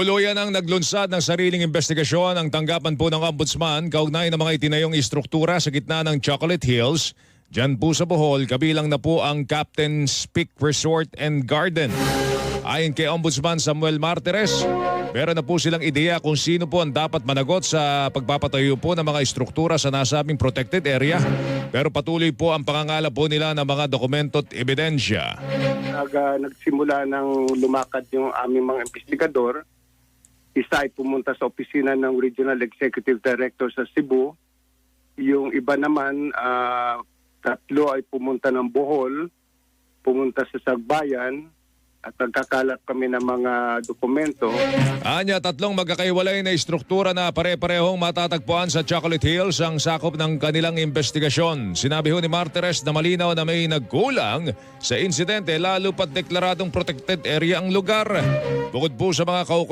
Tuluyan ang naglunsad ng sariling investigasyon ang tanggapan po ng Ombudsman kaugnay ng mga itinayong istruktura sa gitna ng Chocolate Hills. Diyan po sa Bohol, kabilang na po ang Captain's Peak Resort and Garden. Ayon kay Ombudsman Samuel Martires, meron na po silang ideya kung sino po ang dapat managot sa pagpapatayo po ng mga istruktura sa nasabing protected area. Pero patuloy po ang pangangala po nila ng mga dokumento at ebidensya. nag, ah, nagsimula ng lumakad yung aming mga investigador. Isa ay pumunta sa opisina ng Regional Executive Director sa Cebu. Yung iba naman, ah, tatlo ay pumunta ng Bohol, pumunta sa Sagbayan, at nagkakalat kami ng mga dokumento. Anya, tatlong magkakaiwalay na istruktura na pare-parehong matatagpuan sa Chocolate Hills ang sakop ng kanilang investigasyon. Sinabi ho ni Martires na malinaw na may nagkulang sa insidente lalo pat deklaradong protected area ang lugar. Bukod po sa mga kaukulan